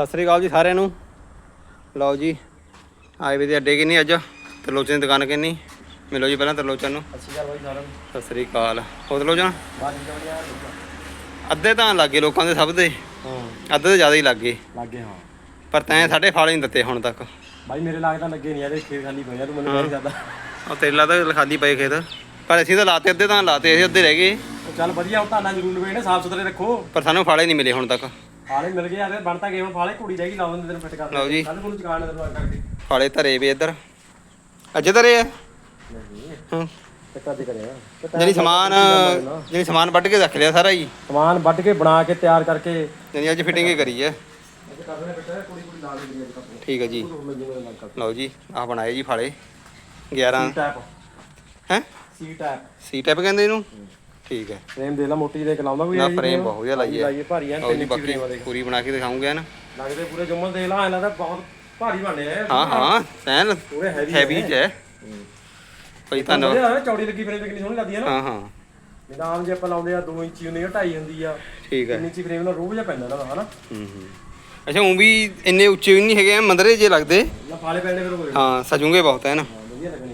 ਸਤਿ ਸ੍ਰੀ ਅਕਾਲ ਜੀ ਸਾਰਿਆਂ ਨੂੰ। ਲਓ ਜੀ ਆਏ ਵੀ ਦੇ ਅੱਡੇ ਕਿੰਨੀ ਅੱਜ? ਤਰਲੋਚਨ ਦੀ ਦੁਕਾਨ ਕਿੰਨੀ? ਮਿਲੋ ਜੀ ਪਹਿਲਾਂ ਤਰਲੋਚਨ ਨੂੰ। ਅੱਛੀ ਗੱਲ ਬਾਈ ਸਾਰਿਆਂ ਨੂੰ। ਸਤਿ ਸ੍ਰੀ ਅਕਾਲ। ਹੋ ਤਰਲੋਚਨ? ਵਿੱਚ ਵਧੀਆ ਅੱਧੇ ਤਾਂ ਲੱਗੇ ਲੋਕਾਂ ਦੇ ਸਭ ਦੇ। ਹਾਂ। ਅੱਧੇ ਤੋਂ ਜ਼ਿਆਦਾ ਹੀ ਲੱਗੇ। ਲੱਗੇ ਹਾਂ। ਪਰ ਤੈਂ ਸਾਡੇ ਫਾਲੇ ਨਹੀਂ ਦਿੱਤੇ ਹੁਣ ਤੱਕ। ਬਾਈ ਮੇਰੇ ਲਾਗ ਤਾਂ ਲੱਗੇ ਨਹੀਂ ਇਹਦੇ ਖੇਤ ਖਾਲੀ ਪਏ ਆ ਤੂੰ ਮੈਨੂੰ ਕਹਿ ਨਹੀਂ ਸਕਦਾ। ਉਹ ਤੇਲਾ ਤਾਂ ਖਾਲੀ ਪਏ ਖੇਤ। ਪਰ ਅਸੀਂ ਤਾਂ ਲਾਤੇ ਅੱਧੇ ਤਾਂ ਲਾਤੇ ਅਸੀਂ ਅੱਧੇ ਰਹਿ ਗਏ। ਉਹ ਚੱਲ ਵਧੀਆ ਹੁਣ ਧਾਨਾ ਜ਼ਰੂਰ ਨੇ ਸਾਫ਼ ਸੁਥਰੇ ਰੱਖੋ। ਪਰ ਸਾਨੂੰ ਫਾਲੇ ਨਹੀਂ ਮਿਲੇ ਹੁਣ ਤੱਕ। ਫਾਲੇ ਮਿਲ ਗਏ ਯਾਰ ਬਣ ਤਾਂ ਗਏ ਹੁਣ ਫਾਲੇ ਕੁੜੀ ਰਹਿ ਗਈ ਲਾਉਣ ਦੇ ਤੈਨੂੰ ਫਿੱਟ ਕਰ ਲਓ ਜੀ। ਕੱਲ ਕੋਲ ਚਕਾਣ ਦੇ ਦਵਾ ਕਰਕੇ। ਫਾਲੇ ਧਰੇ ਵੀ ਇੱਧਰ। ਅੱਜ ਧਰੇ ਆ? ਨਹੀਂ। ਹਾਂ। ਕਿੱਤਾ ਦੇ ਕਰਿਆ। ਜਿਹੜੀ ਸਮਾਨ ਜਿਹੜੀ ਸਮਾਨ ਵੱਢ ਕੇ ਰੱਖ ਲਿਆ ਸਾਰਾ ਹੀ ਸਮਾਨ ਵੱਢ ਕੇ ਬਣਾ ਕੇ ਤਿਆਰ ਕਰਕੇ। ਜਿਹੜੀ ਅੱਜ ਫਿਟਿੰਗ ਹੀ ਕਰੀ ਹੈ ਕੁੜੀ ਕੁੜੀ ਲਾ ਅੱਜ ਕੱਪੜੇ ਠੀਕ ਹੈ ਜੀ। ਲਓ ਜੀ ਆਹ ਬਣਾਏ ਜੀ ਫਾਲੇ। 11 ਸੀ ਟੈਪ। ਹੈ? ਸੀ ਟੈਪ। ਸੀ ਟੈਪ ਕਹਿੰਦੇ ਇਹਨੂੰ? ਠੀਕ ਹੈ। ਫਰੇਮ ਦੇ ਲਾ ਮੋਟੀ ਦੇ ਕੇ ਲਾਉਂਦਾ ਕੋਈ ਨਾ ਫਰੇਮ। ਬਹੁਤ ਵਧੀਆ ਲਾਈ ਹੈ। ਲਾਈਏ ਭਾਰੀ ਐ ਇੰਚੀ ਬਾਕੀ ਪੂਰੀ ਬਣਾ ਕੇ ਦਿਖਾਉਂਗੇ ਨਾ? ਲੱਗਦੇ ਪੂਰੇ ਜੰਮਲ ਦੇ ਲਾ ਐ ਲੱਗਦਾ ਬਹੁਤ ਭਾਰੀ ਬਣੇ ਆ ਹਾਂ। ਹਾਂ ਸੈਨ ਪੂਰੇ ਹੈਵੀ ਹੈਵੀ ਚ ਹੈ। ਭਾਈ ਧੰਨਵਾਦ। ਚੌੜੀ ਲੱਗੀ ਫਰੇਮ ਕਿੰਨੀ ਸੋਹਣੀ ਲੱਗਦੀ ਹੈ ਨਾ। ਹਾਂ ਹਾਂ। ਜਿੱਦਾਂ ਆਮ ਜੇ ਆਪਾਂ ਲਾਉਂਦੇ ਆ 2 ਇੰਚੀ ਹੁੰਦੀ ਆ 2.5 ਹੁੰਦੀ ਆ। ਠੀਕ ਹੈ। 3 ਇੰਚੀ ਫਰੇਮ ਨਾਲ ਰੂਹ ਜਿਹਾ ਪੈਂਦਾ ਨਾ ਹਨਾ? ਹੂੰ ਹੂੰ। ਅੱਛਾ ਉਹ ਵੀ ਇੰਨੇ ਉੱਚੇ ਵੀ ਨਹੀਂ ਹੈਗੇ ਮੰਦਰੇ ਜੇ ਲੱਗਦੇ। ਨਾ ਫਾਲੇ ਪੈਣੇ ਫਿਰ ਹਾਂ ਸਜੂਗੇ ਬਹੁਤ ਹੈ ਨਾ? ਵਧੀਆ ਲੱਗਣੇ।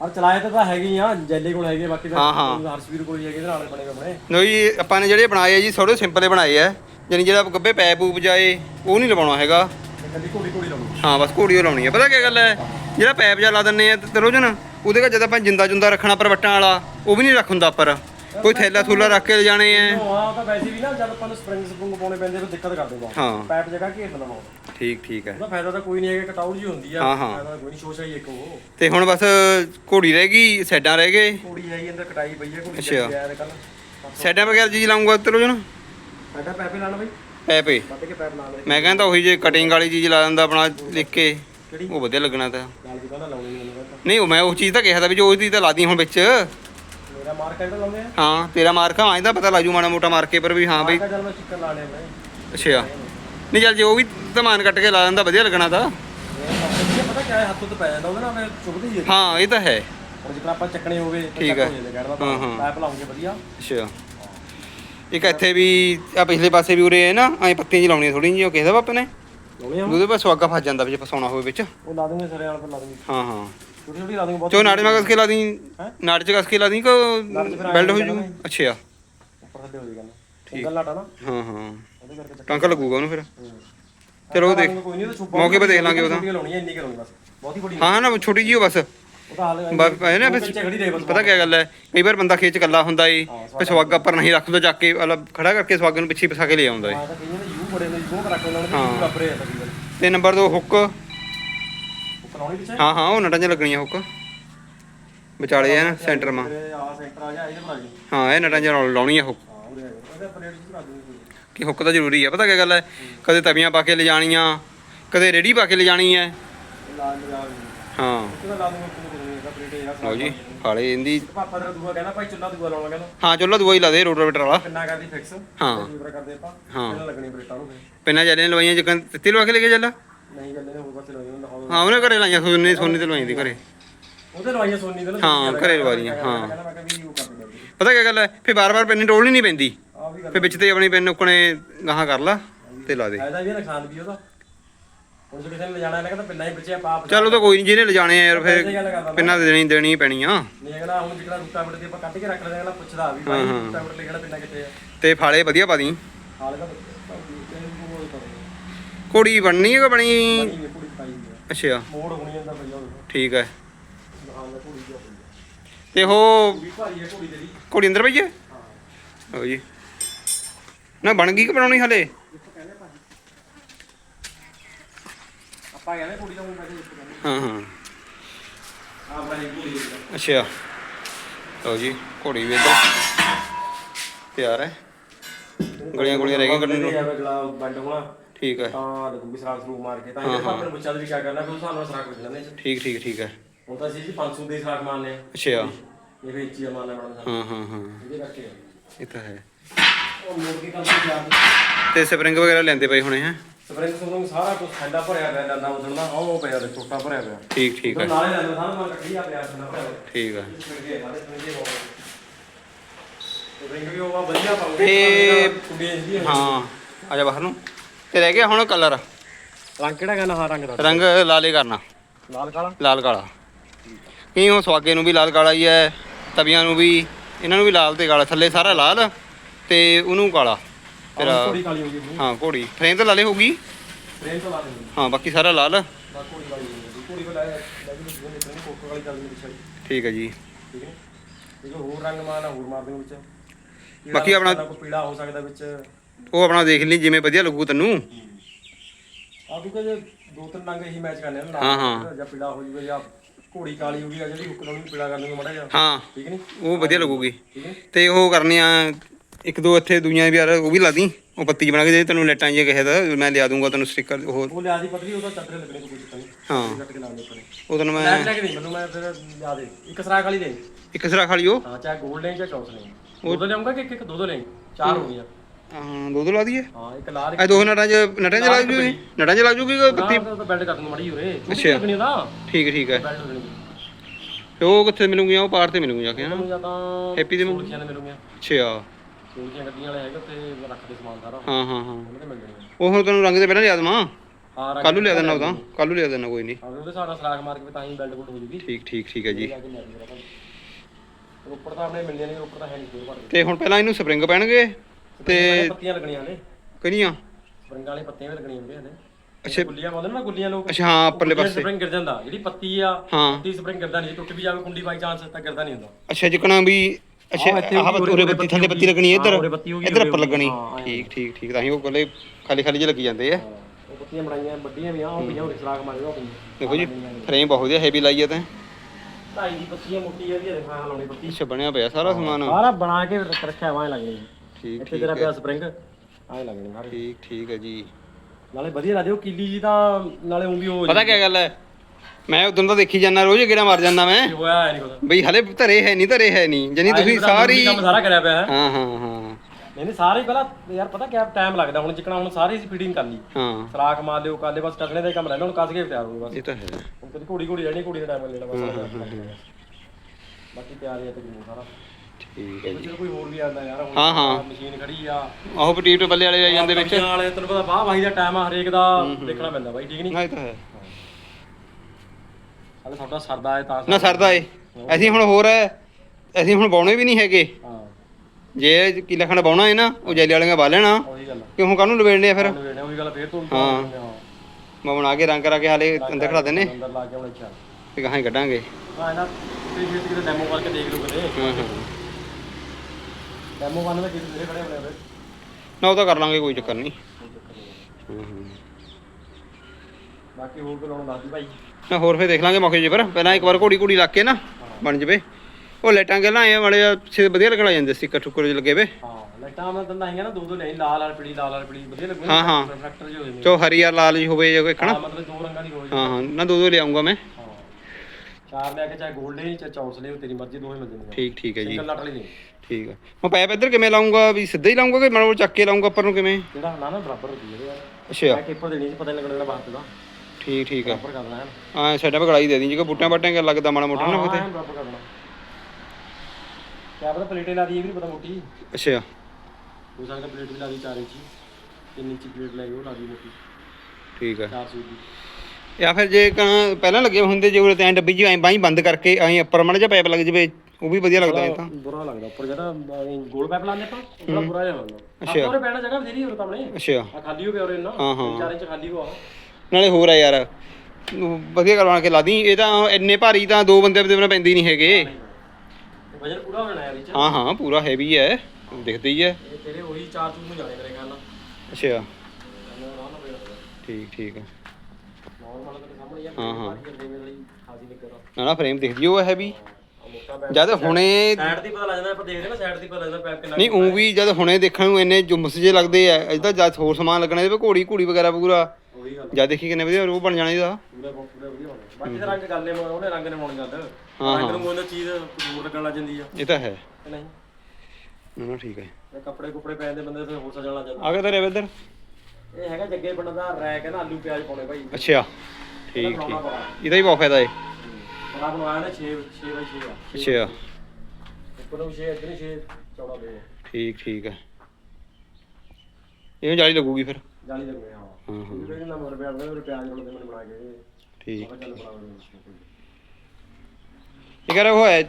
ਔਰ ਚਲਾਏ ਤਾਂ ਤਾਂ ਹੈਗੇ ਹੀ ਆ ਜੈਲੇ ਕੋਲ ਹੈਗੇ ਬਾਕੀ ਤਾਂ ਹਾਂ, ਹਾਂ। ਹਰਸ਼ਵੀਰ ਕੋਲ ਹੀ ਹੈਗੇ ਇਹਦੇ ਨਾਲ ਬਣੇ ਲੋ ਜੀ ਆਪਾਂ ਨੇ ਜਿਹੜੇ ਬਣਾਏ ਆ ਜੀ ਥੋੜੇ ਸਿੰਪਲੇ ਬਣਾਏ ਆ। ਜਾਨੀ ਜਿਹੜਾ ਗੱਬੇ ਪੈਪ ਪੂਪ ਜਾਏ ਉਹ ਨਹੀਂ ਲਵਾਉਣਾ ਹੈਗਾ। ਤੇ ਕੱਲੀ ਘੋੜੀ ਘੋੜੀ ਹਾਂ ਬਸ ਘੋੜੀ ਓ ਲਾਉਣੀ ਹੈ ਪਤਾ ਕੀ ਗੱਲ ਹੈ? ਜਿਹੜਾ ਪੈਪ ਜਾ ਲਾ ਦਿੰਨੇ ਆ ਤੇ ਰੋਜਨ ਉਹਦੇ ਕਾ ਜਦ ਆਪਾਂ ਜਿੰਦਾ ਜੁੰਦਾ ਰੱਖਣਾ ਪਰ ਵੱਟਾਂ ਵਾਲਾ ਉਹ ਵੀ ਨਹੀਂ ਰੱਖ ਹੁੰਦਾ ਉੱਪਰ ਕੋਈ ਥੈਲਾ ਥੂਲਾ ਰੱਖ ਕੇ ਲਿਜਾਣੇ ਆ ਉਹ ਆ ਤਾਂ ਵੈਸੇ ਵੀ ਨਾ ਜਦ ਆਪਾਂ ਨੂੰ ਸਪਰਿੰਗ ਸਪਰਿੰਗ ਪਾਉਣੇ ਪੈਂਦੇ ਫਿਰ ਦਿੱਕਤ ਕਰਦੇ ਬਹੁਤ ਹਾਂ। ਪਾਈਪ ਜਗ੍ਹਾ ਘੇਰ ਲੈਣਾ ਬਹੁਤ ਠੀਕ ਠੀਕ ਹੈ ਉਹਦਾ ਫਾਇਦਾ ਤਾਂ ਕੋਈ ਨਹੀਂ ਹੈਗਾ ਕਟਾਊ ਜੀ ਹੁੰਦੀ ਆ। ਹਾਂ, ਹਾਂ। ਫਾਇਦਾ ਕੋਈ ਨਹੀਂ ਸ਼ੋਸ਼ਾ ਹੀ ਇੱਕ ਉਹ। ਤੇ ਹੁਣ ਬਸ ਘੋੜੀ ਰਹਿ ਗਈ ਸਾਈਡਾਂ ਰਹਿ ਗਏ। ਘੋੜੀ ਹੈਗੀ ਅੰਦਰ ਕਟਾਈ ਪਈ ਹੈ ਘੋੜੀ ਅੱਛਾ। ਚੱਲੀ ਗਿਆ ਕੱਲ ਸਾਈਡਾਂ ਵਗੈਰਾ ਜੀ ਲਾਉਂਗਾ ਤੇ ਰੋਜਨ ਸਾਡਾ ਪੈਪੇ ਲਾਣਾ ਬਈ। ਪੈਪੇ। ਵੱਧ ਕੇ ਪੈਪ ਲਾ ਲੈ ਮੈਂ ਕਹਿੰਦਾ ਉਹੀ ਜੇ ਕਟਿੰਗ ਵਾਲੀ ਚੀਜ਼ ਲਾ ਦਿੰਦਾ ਆਪਣਾ ਲਿਖ ਕੇ। ਕਿਹੜੀ? ਉਹ ਵਧੀਆ ਲੱਗਣਾ ਤਾਂ। ਨਾਲ ਦੀ ਕਹਿੰਦਾ ਲਾਉਣੀ ਨਹੀਂ ਉਹ ਮੈਂ ਉਹ ਚੀਜ਼ ਤਾਂ ਕਿਹਾ ਤਾਂ ਵੀ ਜੋ ਉਹ ਚੀਜ਼ ਤਾਂ ਲਾ ਦੀ ਹੁਣ ਵਿੱਚ। ਮਾਰਕ ਇਹਦਾ ਲਾਉਂਦੇ ਆ? ਹਾਂ ਤੇਰਾ ਮਾਰਕਾ ਆਇਦਾ ਪਤਾ ਲੱਜੂ ਮਾੜਾ ਮੋਟਾ ਮਾਰ ਕੇ ਪਰ ਵੀ ਹਾਂ ਬਈ। ਮਾਰਕਾ ਚੱਲ ਮੈਂ ਚਿੱਕਰ ਲਾ ਲਿਆ ਮੈਂ ਅੱਛਾ। ਨਹੀਂ ਚੱਲ ਜੇ ਉਹ ਵੀ ਧਮਾਨ ਕੱਟ ਕੇ ਲਾ ਦਿੰਦਾ ਵਧੀਆ ਲੱਗਣਾ ਤਾਂ। ਇਹ ਪਤਾ ਕਿਆ ਹੈ ਹੱਥੋਂ ਤੇ ਪੈ ਜਾਂਦਾ ਉਹਦੇ ਨਾਲ ਮੈਂ ਚੁੱਭਦੀ ਜੀ ਹਾਂ ਇਹ ਤਾਂ ਹੈ। ਹੁਣ ਜਿੱਦਾਂ ਆਪਾਂ ਚੱਕਣੇ ਹੋਵੇ ਤਾਂ ਠੀਕ ਚੱਕ ਹੈ। ਹੋ ਜਾਂਦੇ ਕਹਿਣ ਹਾਂ, ਹਾਂ। ਦਾ ਪੈਪ ਲਾਉਂਗੇ ਵਧੀਆ। ਅੱਛਾ। ਇੱਕ ਇੱਥੇ ਵੀ ਆ ਪਿਛਲੇ ਪਾਸੇ ਵੀ ਉਰੇ ਹੈ ਨਾ ਐ ਪੱਤੀਆਂ ਜੀ ਲਾਉਣੀਆਂ ਥੋੜੀ ਜਿਹੀ ਉਹ ਕਿਸੇ ਦਾ ਪਾਪੇ ਨੇ? ਆ ਉਹਦੇ ਪਾਸ ਸਵਾਗਾ ਫਸ ਜਾਂਦਾ ਵਿੱਚ ਫਸਾਉਣਾ ਹੋਵੇ ਵਿੱਚ। ਉਹ ਲਾ ਦੂੰਗੇ ਸਾਰੇ ਨਾਲ ਫਿਰ ਲਾ ਦੂੰਗੇ। ਹਾਂ ਹਾਂ। ਛੋਟੀ ਛੋਟੀ ਲਾ ਦੂੰਗੇ ਬਹੁਤ ਚੋ ਨਾੜੇ ਮਾ ਕਸ ਕੇ ਲਾ ਦੀ? ਨਾੜੇ ਚ ਕਸ ਕੇ ਲਾ ਦੀ ਕੋ ਨਾੜ 'ਚ ਫਿਰ ਬੈਲਟ ਹੋ ਜੂ ਅੱਛਾ। ਉੱਪਰ ਥੱਲੇ ਹੋ ਜਾਏਗਾ ਸਿੰਗਲ ਲਾਟਾ ਨਾ। ਹਾਂ ਹਾਂ। ਉਹਦੇ ਕਰਕੇ ਚੱਕ ਟਾਂਕਾ ਲੱਗੂਗਾ ਉਹਨੂੰ ਫਿਰ। ਚਲੋ ਉਹ ਦੇਖ। ਕੋਈ ਨਹੀਂ ਉਹ ਛੁਪਾ ਮੌਕੇ 'ਤੇ ਦੇਖ ਲਾਂਗੇ ਉਹਦਾ। ਛੋਟੀ ਲਾਉਣੀ ਹੈ ਇੰਨੀ ਕਰੂੰਗੀ ਬਸ ਬਹੁਤੀ ਬੜੀ ਹਾਂ ਨਾ ਛੋਟੀ ਜੀ ਬਸ। ਉਹ ਤਾਂ ਹਾਲ ਬਸ ਇਹ ਨਾ ਬਸ ਪਤਾ ਕੀ ਗੱਲ ਹੈ? ਕਈ ਵਾਰ ਬੰਦਾ ਖੇਚ ਕੱਲਾ ਹੁੰਦਾ ਏ ਫਿਰ ਸਵਾਗਾ ਪਰ ਨਹੀਂ ਰੱਖਦਾ ਜਾ ਕੇ ਅਲੱਗ ਖੜਾ ਕਰਕੇ ਸਵਾਗੇ ਨੂੰ ਪਿੱਛੇ ਫਸਾ ਕੇ ਲੈ ਆਉਂਦਾ ਏ। ਯੂ ਬੜੇ ਨੇ ਯੂ ਰੱਖ ਲੈਣ ਤੇ ਨੰਬਰ 2 ਹੁੱਕ। ਕਰਾਉਣੀ ਪਿੱਛੇ? ਹਾਂ ਹਾਂ ਉਹ ਨਟਾਂ 'ਚ ਲੱਗਣੀਆਂ ਹੁੱਕ। ਵਿਚਾਲੇ ਆ ਨਾ ਸੈਂਟਰ ਮਾ। ਤੇਰੇ ਆ ਸੈਂਟਰ ਆ ਜਾ ਇਹਦੇ ਬਣਾ ਜੀ ਹਾਂ ਇਹ ਨਟਾਂ 'ਚ ਲਾਉਣੀ ਆ ਹੁੱਕ। ਹਾਂ ਉਰੇ ਆ ਜਾਓ। ਉਹਦੇ ਪਲੇਟ ਚ ਬਣਾ ਦੂੰਗੀ ਕਿ ਹੁੱਕ ਤਾਂ ਜ਼ਰੂਰੀ ਆ ਪਤਾ ਕੀ ਗੱਲ ਹੈ ਕਦੇ ਤਵੀਆਂ ਪਾ ਕੇ ਲਿਜਾਣੀਆਂ ਕਦੇ ਰੇੜੀ ਪਾ ਕੇ ਲਿਜਾਣੀ ਹੈ। ਹਾਂ ਲਓ ਜੀ ਫਾਲੇ ਇਹਦੀ। ਪਾਪਾ ਤੇਰਾ ਦੂਆ ਕਹਿੰਦਾ ਭਾਈ ਚੁੱਲਾ ਦੂਆ ਲਾਉਣਾ ਕਹਿੰਦਾ। ਹਾਂ ਦੂਆ ਹੀ ਲਾ ਦੇ ਰੋਟਾਵੇਟਰ ਵਾਲਾ। ਕਿੰਨਾ ਕਰਦੀ ਫਿਕਸ ਹਾਂ। ਦੂਸਰਾ ਕਰਦੇ ਆਪਾਂ। ਹਾਂ। ਕਿੰਨਾ ਲੱਗਣੀ ਪਲੇਟਾਂ ਨੂੰ ਪਿੰਨਾ ਜਲੇ ਲਵਾਈਆਂ ਜਿਕਨ ਤਿੱਤੀ ਲਵਾ ਕੇ ਲੈ ਕੇ ਚੱਲਾ ਨਹੀਂ ਗੱਲ ਹੋਰ ਪਾਸੇ ਹਾਂ ਉਹਨੇ ਘਰੇ ਲਾਈਆਂ ਸੋਨੀ ਸੋਨੀ ਤੇ ਲਵਾਈ ਦੀ ਘਰੇ। ਉਹਦੇ ਲਵਾਈਆਂ ਸੋਨੀ ਦੇ ਹਾਂ, ਘਰੇ ਲਵਾ ਲਈਆਂ, ਹਾਂ। ਕਹਿੰਦਾ ਮੈਂ ਕਿਹਾ ਵੀ ਯੂ ਕਰ ਦਿੰਦਾ ਪਤਾ ਕੀ ਗੱਲ ਹੈ? ਫਿਰ ਬਾਰ-ਬਾਰ ਪੈਨ ਟੋਲਣੀ ਨਹੀਂ ਪੈਂਦੀ। ਫਿਰ ਵਿੱਚ ਤੇ ਆਪਣੀ ਪੈਨ ਉੱਕਣੇ ਗਾਹਾਂ ਕਰ ਲਾ ਤੇ ਲਾ ਦੇ। ਫਾਇਦਾ ਵੀ ਹੈ ਨੁਕਸਾਨ ਵੀ ਉਹਦਾ। ਹੁਣ ਜੇ ਕਿਸੇ ਨੇ ਲਿਜਾਣਾ ਇਹਨੇ ਕਹਿੰਦਾ ਪਿੰਨਾ ਹੀ ਬੱਚੇ ਪਾਪ ਚਲੋ ਤਾਂ ਕੋਈ ਨਹੀਂ ਜਿਹਨੇ ਲਿਜਾਣੇ ਆ ਯਾਰ ਕਰਦਾ ਪਿੰਨਾਂ ਦੇਣੀ ਦੇਣੀ ਪੈਣੀ ਆ ਨਹੀਂ ਅਗਲਾ ਹੁਣ ਜਿਹੜਾ ਰੂਟਾ ਬਿਟ ਦੀ ਆਪਾਂ ਕੱਢ ਕੇ ਰੱਖ ਲੈਂਦੇ ਅਗਲਾ ਪੁੱਛਦਾ ਵੀ ਭਾਈ ਰੂਟਾ ਬਿਟ ਲਿਖਣਾ ਪਿੰਨਾ ਕਿੱਥੇ ਆ? ਤੇ ਫਾਲੇ ਵਧੀਆ ਪਾ ਦੀ। ਘੋੜੀ ਬਣਨੀ ਹੈ ਕਿ ਬਣੀ? ਕੁੜੀ ਅੱਛਾ। ਮੋੜ ਹੋਣੀ ਜਾਂਦਾ ਭਈਆ ਉਹ। ਠੀਕ ਹੈ ਕੁੜੀ ਤੇ ਉਹ ਕੁੜੀ ਅੰਦਰ ਪਈ ਹੈ। ਹਾਂ ਜੀ। ਨਾ ਬਣ ਗਈ ਕਿ ਬਣਾਉਣੀ ਹਲੇ? ਆਪਾਂ ਕਹਿੰਦੇ ਕੁੜੀ ਦਾ ਮੂੰਹ ਹਾਂ ਹਾਂ। ਕੁੜੀ ਅੱਛਾ। ਲਓ ਜੀ ਘੋੜੀ ਵੀ ਇੱਧਰ ਤਿਆਰ ਹੈ। ਗਲੀਆਂ ਗੁਲੀਆਂ ਰਹਿ ਗਈਆਂ ਕੱਢਣ ਨੂੰ। ਬੰਡ ਹੋਣਾ ਠੀਕ ਹੈ। ਤਾਂ ਲੱਗੂਗੀ ਸਰਾਖ ਸਰੂਖ ਮਾਰ ਕੇ ਤਾਂ ਇਹਦੇ ਪਾਪੇ ਨੂੰ ਪੁੱਛਿਆ ਵੀ ਕੀ ਕਰਨਾ ਫਿਰ ਸਾਨੂੰ ਸਰਾਖ ਵਿੱਚ ਲੈਣੇ ਠੀਕ ਠੀਕ ਠੀਕ ਹੈ। ਹੁਣ ਤਾਂ ਅਸੀਂ ਜੀ 500 ਦੇ ਸਰਾਖ ਮਾਰਨੇ ਆ। ਅੱਛਾ। ਇਹ ਵੀ ਇੱਚੀ ਮਾਰਨਾ ਪੜਦਾ ਹਾਂ ਹਾਂ ਹਾਂ। ਇਹਦੇ ਕਰਕੇ ਇਹ ਤਾਂ ਹੈ। ਉਹ ਮੋੜ ਕੇ ਕੰਮ ਤੇ ਜਾ ਤੇ ਸਪਰਿੰਗ ਵਗੈਰਾ ਲੈਂਦੇ ਪਏ ਹੋਣੇ ਹੈ? ਸਪਰਿੰਗ ਸੁਪਰਿੰਗ ਸਾਰਾ ਕੁਝ ਠੰਡਾ ਭਰਿਆ ਪਿਆ ਡੰਡਾ ਉਦਣ ਦਾ ਉਹ ਪਿਆ ਤੇ ਟੋਟਾ ਭਰਿਆ ਪਿਆ। ਠੀਕ ਠੀਕ ਹੈ। ਨਾਲੇ ਲੈਂਦਾ ਸਾਰਾ ਮਾਰ ਕੱਢੀ ਆ ਪਿਆ ਠੰਡਾ ਭਰਿਆ। ਠੀਕ ਹੈ ਸਪਰਿੰਗ ਦੇ ਸਾਰੇ ਦੇ ਹੋ ਵੀ ਉਹ ਵਧੀਆ ਪਾਉਂਦੇ ਹਾਂ ਆ ਜਾ ਬਾਹਰ ਨੂੰ। ਤੇ ਰਹਿ ਗਿਆ ਹੁਣ ਕਲਰ ਰੰਗ ਕਿਹੜਾ ਕਰਨਾ ਹਾਂ ਰੰਗ ਦਾ ਰੰਗ ਲਾਲੇ ਕਰਨਾ। ਲਾਲ ਕਾਲਾ? ਲਾਲ ਕਾਲਾ। ਕਈ ਉਹ ਸਵਾਗੇ ਨੂੰ ਵੀ ਲਾਲ ਕਾਲਾ ਹੀ ਹੈ ਤਵੀਆਂ ਨੂੰ ਵੀ ਇਹਨਾਂ ਨੂੰ ਵੀ ਲਾਲ ਤੇ ਕਾਲਾ ਥੱਲੇ ਸਾਰਾ ਲਾਲ ਤੇ ਉਹਨੂੰ ਕਾਲਾ। ਤੇਰਾ ਕਾਲੀ ਹੋ ਗਈ ਆਪਣੀ। ਹਾਂ ਘੋੜੀ। ਫਰੇਮ ਤਾਂ ਲਾਲੇ ਹੋਗੀ ਫਰੇਮ ਤੋਂ ਲਾ ਦੇਣੀ ਹਾਂ ਬਾਕੀ ਸਾਰਾ ਲਾਲ। ਕਾਲੀ ਕੋਲ ਕਾਲੀ ਪਿੱਛੇ ਠੀਕ ਹੈ ਜੀ। ਠੀਕ ਹੈ। ਜੋ ਹੋਰ ਰੰਗ ਮਾਰਨਾ ਹੋਰ ਮਾਰ ਵਿੱਚ। ਬਾਕੀ ਆਪਣਾ- ਪੀਲਾ ਹੋ ਸਕਦਾ ਵਿੱਚ। ਉਹ ਆਪਣਾ ਦੇਖ ਲਈ ਜਿਵੇਂ ਵਧੀਆ ਲੱਗੂ ਤੈਨੂੰ। ਆ ਵੀ ਜੇ ਦੋ ਤਿੰਨ ਰੰਗ ਇਹੀ ਮੈਚ ਕਰਨੇ ਨੇ ਹਾਂ, ਹਾਂ। ਜਾਂ ਪੀਲਾ ਹੋ ਜੂਗਾ ਜਾਂ ਘੋੜੀ ਕਾਲੀ ਹੋ ਗਈ ਆ ਜਿਹੜੀ ਹੁੱਕ ਨਾਲ ਵੀ ਪੀਲਾ ਕਰ ਲੂੰਗਾ ਮੜਾ ਜਾ ਹਾਂ ਠੀਕ ਨਹੀਂ ਉਹ ਵਧੀਆ ਲੱਗੂਗੀ। ਠੀਕ ਹੈ ਤੇ ਉਹ ਕਰਨੀ ਆ ਇੱਕ ਦੋ ਇੱਥੇ ਦੂਈਆਂ ਵੀ ਯਾਰ ਉਹ ਵੀ ਲਾ ਦੀ ਉਹ ਪੱਤੀ ਬਣਾ ਕੇ ਦੇ ਤੈਨੂੰ ਲੈਟਾਂ ਜਿਹੀਆਂ ਕਹੇ ਦਾ ਮੈਂ ਲਿਆ ਦੂੰਗਾ ਤੈਨੂੰ ਸਟicker ਉਹ ਉਹ ਲਿਆ ਦੀ ਪਤਲੀ ਉਹਦਾ ਚੱਦਰੇ ਲੱਗਣੇ ਕੋਈ ਨਹੀਂ ਹਾਂ। ਕੱਟ ਕੇ ਦੇ ਉਹ ਤੈਨੂੰ ਮੈਂ ਲੈ ਕੇ ਨਹੀਂ ਮੈਨੂੰ ਮੈਂ ਫਿਰ ਲਿਆ ਦੇ। ਇੱਕ ਸਰਾਖ ਵਾਲੀ ਦੇ। ਇੱਕ ਸਰਾ ਖਾਲੀ ਉਹ? ਹਾਂ ਚਾਹੇ ਗੋਲਡ ਲੈ ਚਾਹੇ ਚੌਸ ਲੈ। ਦੋ ਦੋ ਲਿਆਉਂਗਾ ਕਿ ਇੱਕ ਇੱਕ ਦੋ ਦੋ ਲੈ ਚਾਰ ਹੋ ਗਈਆਂ। ਹਾਂ ਦੋ ਦੋ ਲਾ ਦਈਏ। ਹਾਂ ਇੱਕ ਲਾਲ ਇਹ ਦੋ ਨਟਾਂ 'ਚ ਨਟਾਂ 'ਚ ਲੱਗ ਜੂਗੀ? ਨਟਾਂ 'ਚ ਲੱਗ ਜੂਗੀ ਕਿ ਪੱਤੀ? ਇੱਕ ਤਾਂ ਬੈਲਟ ਕਰ ਦੂੰਗਾ ਮੜੀ ਉਰੇ। ਅੱਛਾ। ਲੱਗਣੀ ਉਹਦਾ ਠੀਕ ਠੀਕ ਹੈ। ਬੈਲਟ ਲੱਗਣੀ ਤੇ ਉਹ ਕਿੱਥੇ ਮਿਲੂਗੀਆਂ? ਉਹ ਪਾਰ ਤੇ ਮਿਲੂਗੀਆਂ ਜਾ ਕੇ ਹਨਾ? ਮੈਨੂੰ ਜਾਂ ਤਾਂ ਹੈਪੀ ਦੇ ਸੋਲਖੀਆਂ ਨੇ ਮਿਲੂਗੀਆਂ। ਅੱਛਾ। ਸੋਲਖੀਆਂ ਗੱਡੀਆਂ ਵਾਲੇ ਹੈਗੇ ਉੱਥੇ ਰੱਖਦੇ ਸਮਾਨ ਸਾਰਾ। ਹਾਂ ਹਾਂ ਹਾਂ। ਉਹਨਾਂ ਤੇ ਮਿਲ ਜਾਣੀਆਂ ਉਹ ਹੁਣ ਤੈਨੂੰ ਰੰਗ ਤੇ ਪਹਿਲਾਂ ਲਿਆ ਦੇਵਾਂ? ਹਾਂ ਨੂੰ ਲਿਆ ਦੇਣਾ ਉਹ ਤਾਂ। ਕੱਲ੍ਹ ਨੂੰ ਲਿਆ ਦੇਣਾ ਕੋਈ ਨਹੀਂ। ਉਹਦੇ ਸਾਡਾ ਸਰਾਖ ਮਾਰ ਕੇ ਤਾਂ ਹੀ ਬੈਲਟ ਬੁਲਟ ਹੋ ਜੂਗੀ। ਠੀਕ ਠੀਕ ਠੀਕ ਹੈ ਜੀ। ਜਾ ਕੇ ਲੈ ਜਾਊਗਾ ਆਪਾਂ ਰੋਪੜ ਤਾਂ ਆਪਣੇ ਮਿਲਦੇ ਨੇ ਰੋਪੜ ਤਾਂ ਹੈ ਨਹੀਂ ਕੋਈ ਭਰ ਤੇ ਹੁਣ ਪਹਿਲਾਂ ਇਹਨੂੰ ਸਪਰਿੰਗ ਪੈਣਗੇ? ਤੇ ਪੱਤੀਆਂ ਲੱਗਣੀਆਂ ਨੇ ਕਿਹੜੀਆਂ ਸਪਰਿੰਗਾਂ ਵਾਲੀਆਂ ਪੱਤੀਆਂ ਵੀ ਲੱਗਣੀਆਂ ਹੁੰਦੀਆਂ ਨੇ। ਅੱਛਾ। ਗੁੱਲੀਆਂ ਪਾਉਂਦੇ ਨੇ ਨਾ ਗੁੱਲੀਆਂ ਲੋਕ। ਅੱਛਾ ਹਾਂ ਉੱਪਰਲੇ ਪਾਸੇ। ਸਪਰਿੰਗ ਗਿਰ ਜਾਂਦਾ। ਜਿਹੜੀ ਪੱਤੀ ਆ ਹਾਂ। ਪੱਤੀ ਸਪਰਿੰਗ ਗਿਰਦਾ ਨਹੀਂ ਜੇ ਟੁੱਟ ਵੀ ਜਾਵੇ ਕੁੰਡੀ ਬਾਈ ਚਾਂਸ ਤਾਂ ਗਿਰਦਾ ਨਹੀਂ ਹੁੰਦਾ। ਅੱਛਾ ਜਿਕਣਾ ਵੀ ਅੱਛਾ ਆਹ ਉਰੇ- ਉਰੇ ਉਰੇ ਬੱਤੀ ਥੱਲੇ ਬੱਤੀ ਲੱਗਣੀ ਹੈ ਉਰੇ ਇੱਧਰ ਇੱਧਰ ਉਰੇ ਉੱਪਰ। ਲੱਗਣੀ। ਠੀਕ ਠੀਕ ਠੀਕ ਤਾਂ ਹੀ ਉਹ ਕੋਲੇ ਖਾਲੀ ਖਾਲੀ ਜਿਹੇ ਲੱਗੀ ਜਾਂਦੇ ਆ। ਉਹ ਪੱਤੀਆਂ ਬਣਾਈਆਂ ਵੱਡੀਆਂ ਵੀ ਆ ਉਹ ਪਈਆਂ ਉਹ ਸਰਾਖ ਮਾਰੇ ਉਹ ਦੇਖੋ ਜੀ ਫਰੇਮ ਬਹੁਤ ਵਧੀਆ ਹੈਵੀ ਲਾਈ ਆ ਤਾਂ। ਢਾਈ ਦੀ ਪੱਤੀਆਂ ਮੋਟੀ ਆ ਵੀ ਆ ਦੇਖਾ ਲਾਉਣੀ ਪੱਤੀ। ਅੱਛਾ ਬਣਿਆ ਪਿਆ ਸਾਰਾ ਸਮਾਨ। ਸਾਰਾ ਬਣਾ ਕੇ ਰੱਖਿਆ ਵਾਂ ਲੱਗਣੀ ਠੀਕ ਇੱਥੇ ਠੀਕ ਤੇਰਾ ਪਿਆ ਸਪਰਿੰਗ ਐਂ ਲੱਗਣੀ ਸਾਰੇ ਠੀਕ ਠੀਕ ਹੈ ਜੀ। ਨਾਲੇ ਵਧੀਆ ਲੱਗਦੇ ਉਹ ਕੀਲੀ ਜੀ ਤਾਂ ਨਾਲੇ ਉਹ ਵੀ ਉਹ ਪਤਾ ਕੀ ਗੱਲ ਹੈ? ਮੈਂ ਉਦੋਂ ਤਾਂ ਦੇਖੀ ਜਾਂਦਾ ਰੋਜ਼ ਗੇੜਾ ਮਾਰ ਜਾਂਦਾ ਮੈਂ। ਹੋਇਆ ਨਹੀਂ ਕੁਛ। ਬਈ ਹਲੇ ਧਰੇ ਹੈ ਨਹੀਂ ਧਰੇ ਹੈ ਨਹੀਂ ਜਾਨੀ ਤੁਸੀਂ ਸਾਰੀ ਕੰਮ ਸਾਰਾ ਕਰਿਆ ਪਿਆ ਹੈ। ਹਾਂ ਹਾਂ ਹਾਂ। ਨਹੀਂ ਨਹੀਂ ਸਾਰੇ ਪਹਿਲਾਂ ਯਾਰ ਪਤਾ ਕਿਆ ਟਾਈਮ ਲੱਗਦਾ ਹੁਣ ਜਿੱਕਣਾ ਹੁਣ ਸਾਰੀ ਅਸੀਂ ਫੀਡਿੰਗ ਕਰ ਲਈ। ਹਾਂ। ਸਰਾਖ ਮਾਰ ਲਿਓ ਕਾਲੇ ਬਸ ਟਕਣੇ ਦਾ ਹੀ ਕੰਮ ਰਹਿੰਦਾ ਹੁਣ ਕੱਸ ਕੇ ਤਿਆਰ ਹੋਊਗਾ ਬਸ। ਇਹ ਤਾਂ ਹੈ। ਹੁਣ ਕਦੀ ਘੋੜੀ ਘੋੜੀ ਰਹਿਣੀ ਘੋੜੀ ਦਾ ਟਾਈਮ ਲੈਣਾ ਬਸ। ਬਾਕੀ ਤਿਆਰ ਹੀ ਤਕਰੀਬਨ ਸਾਰਾ। ਠੀਕ ਹੈ ਜੀ। ਜੇ ਕੋਈ ਹੋਰ ਵੀ ਆਉਂਦਾ ਯਾਰ ਹੁਣ ਹਾਂ, ਹਾਂ। ਮਸ਼ੀਨ ਖੜੀ ਆ। ਆਹੋ ਪਟੀਟ ਬੱਲੇ ਵਾਲੇ ਆ ਜਾਂਦੇ ਵਿੱਚ। ਤਵੀਆਂ ਵਾਲੇ ਤੈਨੂੰ ਪਤਾ ਬਾਹ ਵਾਹੀ ਦਾ ਟਾਈਮ ਆ ਹਰੇਕ ਦਾ ਦੇਖਣਾ ਪੈਂਦਾ ਬਾਈ ਠੀਕ ਨਹੀਂ? ਨਾ ਇਹ ਤਾਂ ਹੈ। ਹਾਲੇ ਸਾਡਾ ਸਰਦਾ ਹੈ ਤਾਂ ਨਾ ਸਰਦਾ ਏ। ਅਸੀਂ ਹੁਣ ਹੋਰ ਹੈ ਅਸੀਂ ਹੁਣ ਬਾਉਣੇ ਵੀ ਨਹੀਂ ਹੈਗੇ। ਹਾਂ। ਜੇ ਕਿੱਲਾ ਖੰਡ ਬਾਉਣਾ ਹੈ ਨਾ ਉਹ ਜੈਲੇ ਵਾਲੀਆਂ ਬਾ ਲੈਣਾ। ਉਹੀ ਗੱਲ ਆ। ਕਿਉਂ ਕਾਹਨੂੰ ਲਵੇੜਨੇ ਆ ਫਿਰ? ਉਹਨੂੰ ਵੇਖਣਾ, ਉਹੀ ਗੱਲ ਫੇਰ ਤੂੰ ਹਾਂ। ਹਾਂ। ਮੈਂ ਬਣਾ ਕੇ ਰੰਗ ਕਰਾ ਕੇ ਹਾਲੇ ਅੰਦਰ ਖੜਾ ਦੇਣੇ ਅੰਦਰ ਲਾ ਕੇ ਹੁਣ ਇੱਛਾ ਤੇ ਗਾਹਾਂ ਹੀ ਕੱਢਾਂਗੇ। ਹਾਂ ਇਹਨਾਂ ਤੇ ਫਿਰ ਕਿਤੇ ਡੈਮੋ ਕਰਕੇ ਦੇਖ ਲਓ ਕਦੇ। ਹਾਂ ਹਾਂ। ਡੈਮੋ ਜਿਹੜੇ ਖੜੇ ਨਾ ਉਹ ਤਾਂ ਕਰ ਲਾਂਗੇ ਕੋਈ ਚੱਕਰ ਨਹੀਂ। ਹਾਂ ਬਾਕੀ ਹੋਰ ਕੋਈ ਲਾਉਣ ਦੱਸਦੀ ਭਾਈ। ਨਾ ਹੋਰ ਫੇਰ ਦੇਖ ਲਾਂਗੇ ਮੌਕੇ ਜੇ ਪਰ ਪਹਿਲਾਂ ਇੱਕ ਵਾਰ ਘੋੜੀ ਘੋੜੀ ਲਾ ਕੇ ਨਾ ਬਣ ਜਵੇ। ਉਹ ਲਾਈਟਾਂ ਗੱਲਾਂ ਆਏ ਵਾਲੇ ਛੇ ਵਧੀਆ ਲੱਗਣ ਲੱਗ ਜਾਂਦੇ ਸੀ ਟੁੱਕਰ ਜਿਹੇ ਲੱਗੇ ਵੇ ਹਾਂ ਲਾਈਟਾਂ ਮੈਂ ਦੰਦਾ ਹੈਗਾ ਨਾ ਦੋ ਦੋ ਲੈ ਲਾਲ ਲਾਲ ਪੀਲੀ ਲਾਲ ਲਾਲ ਪੀਲੀ ਵਧੀਆ ਲੱਗੂ ਹਾਂ, ਹਾਂ। ਰਿਫਲੈਕਟਰ ਜਿਹੇ ਹੋ ਜਾਂਦੇ। ਚੋ ਹਰੀ ਜਾਂ ਲਾਲ ਜੀ ਹੋਵੇ ਜਾਂ ਕੋਈ ਹਾਂ ਕਣਾ ਮਤਲਬ ਦੋ ਰੰਗਾਂ ਦੀ ਹੋਵੇ। ਹਾਂ ਹਾਂ। ਨਾ ਦੋ ਦੋ ਲਿਆਉਂਗਾ ਮੈਂ। ਹਾਂ। ਚਾਰ ਲੈ ਕੇ ਚਾਹੇ 골ਡ ਲੈ ਚਾਹੇ ਚੌਂਸ ਲੈ ਤੇਰੀ ਮਰਜ਼ੀ ਦੋਵੇਂ ਮਿਲ ਜਾਣਗੇ ਠੀਕ ਠੀਕ ਹੈ ਜੀ। ਸਿੰਗਲ ਨਟ ਵਾਲੀ ਨਹੀਂ। ਠੀਕ ਹੈ ਮੈਂ ਪੈਪ ਇੱਧਰ ਕਿਵੇਂ ਲਾਉਂਗਾ? ਵੀ ਸਿੱਧਾ ਹੀ ਲਾਉਂਗਾ ਕਿ ਮਾੜਾ ਮੋਟਾ ਚੱਕ ਕੇ ਲਾਉਂਗਾ ਉੱਪਰ ਨੂੰ ਕਿਵੇਂ? ਜਿਹੜਾ ਨਾ ਨਾ ਬਰਾਬਰ ਹੁੰਦੀ ਹੈ ਯਾਰ ਅੱਛਾ। ਮੈਂ ਟੇਪਰ ਦੇਣੀ ਸੀ ਪਤਾ ਨਹੀਂ ਲੱਗਣਾ ਬਾਹਰ ਦਾ। ਠੀਕ ਠੀਕ ਹੈ ਬਰਾਬਰ ਕਰਨਾ ਹੈ ਹਾਂ ਸਾਡਾ ਪਕੜਾਈ ਦੇ ਦੀ ਜੇ ਬੂਟਿਆਂ ਬਾਟਿਆਂ ਕੇ ਲੱਗਦਾ ਮਾੜਾ ਮੋਟਾ ਨਾ ਹਾਂ, ਬਰਾਬਰ ਕਰਨਾ ਕਿਆ ਪਤਾ ਪਲੇਟੇ ਲਾ ਦੀ ਇਹ ਵੀ ਨੀ ਪਤਾ ਮੋਟੀ। ਅੱਛਾ। ਹੋ ਸਕਦਾ ਪਲੇਟ ਵੀ ਲਾ ਦੀ 4 ਇੰਚੀ। 3 ਇੰਚੀ ਪਲੇਟ ਲੈ ਕੇ ਉਹ ਲਾ ਦੀ ਮੋਟੀ। ਠੀਕ ਹੈ 400 ਦੀ। ਜਾਂ ਫਿਰ ਜੇ ਕਾਂ ਪਹਿਲਾਂ ਲੱਗੇ ਹੁੰਦੇ ਜੇ ਉਰੇ ਤੈਂ ਡੱਬੀ ਜੀ ਐਂ ਬਾਈ ਬੰਦ ਕਰਕੇ ਐਂ ਉੱਪਰ ਮਾੜਾ ਜਿਹਾ ਪੈਪ ਲੱਗ ਜਵੇ ਉਹ ਵੀ ਵਧੀਆ ਲੱਗਦਾ ਇਹ ਤਾਂ। ਬੁਰਾ ਲੱਗਦਾ ਉੱਪਰ ਜਿਹੜਾ ਅਹ, ਗੋਲ ਪਾਈਪ ਲਾਉਂਦੇ ਆਪਾਂ ਉਹ ਬੜਾ ਬੁਰਾ ਜਿਹਾ ਲੱਗਦਾ। ਅੱਛਾ। ਆਪਾਂ ਉਹਨੇ ਪੈਣਾ ਜਗ੍ਹਾ ਬਥੇਰੀ ਹੋਰ ਤਾਂ ਆਪਣੇ। ਅੱਛਾ। ਆ ਖਾਲੀ ਹੋ ਗਿਆ ਉਹਰੇ ਨਾ ਹਾਂ, ਹਾਂ। 4 ਇੰਚ ਖਾਲੀ ਹੋਆ ਨਾਲੇ ਹੋਰ ਆ ਯਾਰ ਉਹ ਵਧੀਆ ਕਰਵਾ ਕੇ ਲਾ ਦੀ ਇਹ ਤਾਂ ਇੰਨੇ ਭਾਰੀ ਤਾਂ ਦੋ ਬੰਦੇ ਦੇ ਬਿਨਾਂ ਪੈਂਦੇ ਹੀ ਨਹੀਂ ਹੈਗੇ। ਵਜਨ ਪੂਰਾ ਹੋ ਜਾਣਾ ਯਾਰ ਇਹ ਚ ਹਾਂ ਹਾਂ ਪੂਰਾ ਹੈਵੀ ਹੈ ਦਿਖਦੇ ਹੀ ਹੈ ਇਹ ਤੇਰੇ ਉਹੀ 4 ਚੂਰ ਨੂੰ ਜਾਣੇ ਮੇਰੇ ਖਿਆਲ ਨਾਲ। ਅੱਛਾ। ਆਰਾਮ ਨਾਲ ਪਏਗਾ ਠੀਕ ਠੀਕ ਹੈ ਨਾਰਮਲ ਤੇ ਸਾਹਮਣੇ ਯਾਰ ਹਾਂ, ਹਾਂ। ਮਾਰੀ ਜਾਂਦੇ ਮੇਰੇ ਲਈ ਖਾਸੀ ਨਿਕਲ ਆ। ਨਾ ਨਾ ਫਰੇਮ ਦਿਖਦੀ ਉਹ ਹੈਵੀ ਮੋਟਾ ਪੈਪ ਜਦ ਹੁਣੇ ਸਾਈਡ ਦੀ ਪਤਾ ਲੱਗ ਜਾਂਦਾ ਆਪਾਂ ਦੇਖਦੇ ਨਾ ਸਾਈਡ ਦੀ ਪਤਾ ਲੱਗ ਜਾਂਦਾ ਪੈਪ ਕਿੰਨਾ ਨਹੀਂ ਉਹ ਵੀ ਜਦ ਹੁਣੇ ਦੇਖਣ ਨੂੰ ਇੰਨੇ ਜੁਮਸ ਜੇ ਲੱਗਦੇ ਆ ਇਹਦਾ ਜਦ ਹੋਰ ਸਮਾਨ ਲੱਗਣਾ ਇਹਦੇ ਵਿੱਚ ਘੋੜੀ ਘੋੜੀ ਵਗੈਰਾ ਪੂਰਾ। ਉਹੀ ਗੱਲ ਜਦ ਦੇਖੀ ਕਿੰਨੇ ਵਧੀਆ ਰੂਪ ਬਣ ਜਾਣਾ ਇਹਦਾ। ਪੂਰਾ ਪੂਰਾ ਵਧੀਆ ਹੋਣਾ ਬਾਕੀ ਤਾਂ ਰੰਗ ਕਰ ਲੈ ਮੋਰ ਉਹਨੇ ਰੰਗ ਨੇ ਮੋਣ ਗੱਲ। ਹਾਂ, ਰੰਗ ਨੂੰ ਉਹਨਾਂ ਚੀਜ਼ ਹੋਰ ਲੱਗਣ ਲੱਗ ਜਾਂਦੀ ਆ। ਇਹ ਤਾਂ ਹੈ। ਨਹੀਂ ਨਾ ਨਾ ਠੀਕ ਹੈ ਕੱਪੜੇ ਕੁਪੜੇ ਪੈ ਜਾਂਦੇ ਬੰਦੇ ਤੇ ਹੋਰ ਸਜਣ ਲੱਗ ਜਾਂਦਾ ਆ। ਗਿਆ ਤੇਰੇ ਇੱਧਰ? ਇਹ ਹੈਗਾ ਜੱਗੇ ਪਿੰਡ ਦਾ ਰੈਕ ਹੈ ਨਾ ਆਲੂ ਪਿਆਜ਼ ਪਾਉਣੇ ਭਾਈ। ਅੱਛਾ। ਠੀਕ ਠੀਕ। ਇਹਦਾ ਹੀ ਬਹੁਤ ਫਾਇਦਾ ਏ। ਬੜਾ ਬਣਵਾਇਆ ਨਾ 6 6 ਬਾਈ 6 ਆ ਅੱਛਾ ਉੱਪਰ ਨੂੰ 6 ਇੱਧਰ 6 ਚੌੜਾ ਦੇ ਠੀਕ ਠੀਕ ਹੈ ਇਹਨੂੰ ਜਾਲੀ ਲੱਗੂਗੀ ਫਿਰ ਜਾਲੀ ਲੱਗਣੀ ਹਾਂ ਹਾਂ, ਹਾਂ। ਮਰ ਪਿਆ ਪਿਆਜ਼ ਮੈਨੂੰ ਬਣਾ ਕੇ ਠੀਕ ਚੱਲ ਬਣਾ ਦੇ ਇਹ ਕਹ ਰਿਹਾ ਉਹ ਹੈ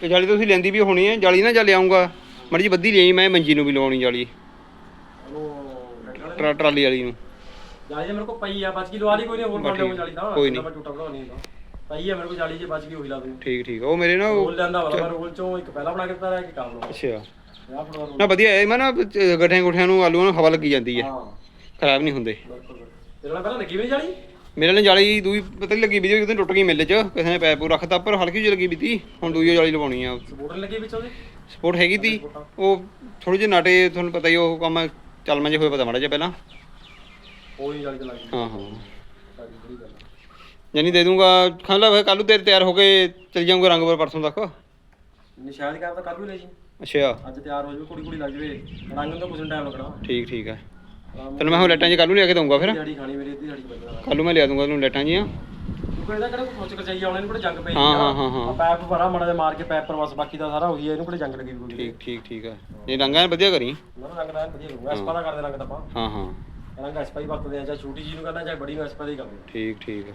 ਤੇ ਜਾਲੀ ਤੁਸੀਂ ਲੈਂਦੀ ਵੀ ਹੋਣੀ ਹੈ ਜਾਲੀ ਨਾ ਜਾ ਲਿਆਉਂਗਾ ਮੜੀ ਜੀ ਬੱਦੀ ਲਈ ਮੈਂ ਮੰਜੀ ਨੂੰ ਵੀ ਲਵਾਉਣੀ ਜਾਲੀ ਟਰਾਲੀ ਵਾਲੀ ਨੂੰ ਜਾਲੀ ਮੇਰੇ ਕੋਲ ਪਈ ਆ ਬਚ ਗਈ ਲਵਾ ਲਈ ਕੋਈ ਨਹੀਂ ਹੋਰ ਬੰਦੇ ਠੀਕ। ਜਾਲੀ ਦਾ ਕੋਈ ਨੀ। ਮੈਂ ਟੁੱਟਾ ਬਣਾਉਣੀ ਹੁੰਦਾ ਪਈ ਆ ਮੇਰੇ ਕੋਲ ਜਾਲੀ ਜੇ ਬਚ ਗਈ ਉਹੀ ਲਾ ਦੂੰ ਠੀਕ ਠੀਕ। ਉਹ ਮੇਰੇ ਨਾ ਉਹ- ਰੋਲ ਲੈਂਦਾ ਵਾਲਾ ਮੈਂ ਰੋਲ ਚੋਂ ਇੱਕ ਪਹਿਲਾਂ ਬਣਾ ਕੇ ਦਿੱਤਾ ਰਿਹਾ ਇੱਕ ਕੰਮ ਨੂੰ। ਅੱਛਾ। ਆਹ ਫੜਵਾ ਰੋਲ ਨਾ ਵਧੀਆ ਹੈ ਮੈਂ ਨਾ ਗੱਠਿਆਂ ਗੁੱਠਿਆਂ ਨੂੰ ਆਲੂਆਂ ਨੂੰ ਹਵਾ ਲੱਗੀ ਜਾਂਦੀ ਹੈ। ਹਾਂ। ਖਰਾਬ ਨਹੀਂ ਹੁੰਦੇ। ਬਿਲਕੁਲ ਤੇਰੇ ਨਾਲ ਪਹਿਲਾਂ ਲੱਗੀ ਵੀ ਜਾਲੀ? ਮੇਰੇ ਨਾਲ ਜਾਲੀ ਦੂਈ ਪਤਾ ਨਹੀਂ ਲੱਗੀ ਵੀ ਉਹਦੇ ਟੁੱਟ ਗਈ ਮਿੱਲ 'ਚ। ਕਿਸੇ ਨੇ ਪੈਪ ਪੂਰ ਰੱਖਤਾ ਪਰ ਹਲਕੀ ਜਿਹੀ ਲੱਗੀ ਵੀ ਤੀ। ਹੁਣ ਦੂਈ ਜਾਲੀ ਲਵਾਉਣੀ ਆ। ਸਪੋਰਟ ਲੱਗੀ ਵਿੱਚ ਉਹਦੇ? ਸਪੋਰਟ ਹੈਗੀ ਤੀ। ਉਹ ਥੋੜੇ ਜਿਹੇ ਨਾਟੇ ਤੁਹਾਨੂੰ ਪਤਾ ਹੀ ਉਹ ਕੰਮ ਚੱਲ ਮੈਂ ਜੇ ਹੋਇਆ ਪਤਾ ਮਾੜਾ ਜਿਹਾ ਪਹਿਲਾਂ। ਉਹ ਹੀ ਜਾਲੀ ਤੇ ਲੱਗ ਹਾਂ ਹਾਂ। ਜਾਨੀ ਦੇ ਦੂੰਗਾ ਖਾਂ ਲਾ ਕੱਲੂ ਤੇਰੇ ਤਿਆਰ ਹੋ ਕੇ ਚਲ ਜਾਊਂਗਾ ਰੰਗਪੁਰ ਪਰਸੋਂ ਤੱਕ। ਕਰਦਾ ਕੱਲ ਵੀ ਲੈ ਜੀ। ਅੱਛਾ। ਅੱਜ ਤਿਆਰ ਹੋ ਜਾਵੇ ਕੁੜੀ ਕੁੜੀ ਲੱਗ ਜਾਵੇ। ਰੰਗ ਨੂੰ ਤਾਂ ਕੁਝ ਟਾਈਮ ਲੱਗਣਾ। ਠੀਕ ਠੀਕ ਹੈ। ਤੈਨੂੰ ਮੈਂ ਹੁਣ ਲੈਟਾਂ 'ਚ ਕੱਲੂ ਲਿਆ ਕੇ ਦਊਂਗਾ ਫਿਰ। ਦਿਹਾੜੀ ਖਾਣੀ ਮੇਰੀ ਅੱਧੀ ਦਿਹਾੜੀ ਬਚਣਾ। ਕੱਲੂ ਮੈਂ ਲਿਆ ਦੂੰਗਾ ਤੈਨੂੰ ਲੈਟਾਂ ਜੀਆਂ ਇਹਦਾ ਕਿਹੜਾ ਕੋਈ ਪੁੱਛ ਕੇ ਚਾਹੀਏ ਆਉਣੇ ਨੂੰ ਕਿਹੜਾ ਜੰਗ ਪਈ ਹਾਂ, ਹਾਂ, ਹਾਂ, ਹਾਂ। ਪੈਪ ਭਰਾ ਮਾੜਾ ਜਿਹਾ ਮਾਰ ਕੇ ਪੈਪ ਪਰ ਬਸ ਬਾਕੀ ਦਾ ਸਾਰਾ ਉਹੀ ਹੈ ਇਹਨੂੰ ਕਿਹੜਾ ਜੰਗ ਲੱਗੀ ਕੋਈ ਠੀਕ ਠੀਕ ਠੀਕ ਹੈ। ਇਹ ਰੰਗਾਂ ਵਧੀਆ ਕਰੀ। ਨਾ ਰੰਗ ਦਾ ਐਨ ਵਧੀਆ ਲੱਗੂਗਾ। ਐਸਪਾ ਦਾ ਕਰਦੇ ਰੰਗ ਤਾਂ ਆਪਾਂ। ਹਾਂ ਹਾਂ। ਰੰਗ ਐਸਪਾ ਹੀ ਵਰਤਦੇ ਆ ਚਾਹੇ ਛੋਟੀ ਜੀ ਨੂੰ ਕਰਨਾ ਚਾਹੇ ਬੜੀ ਨੂੰ ਐਸਪਾ ਦਾ ਹੀ ਕਰਦੇ ਆ। ਠੀਕ ਠੀਕ ਹੈ।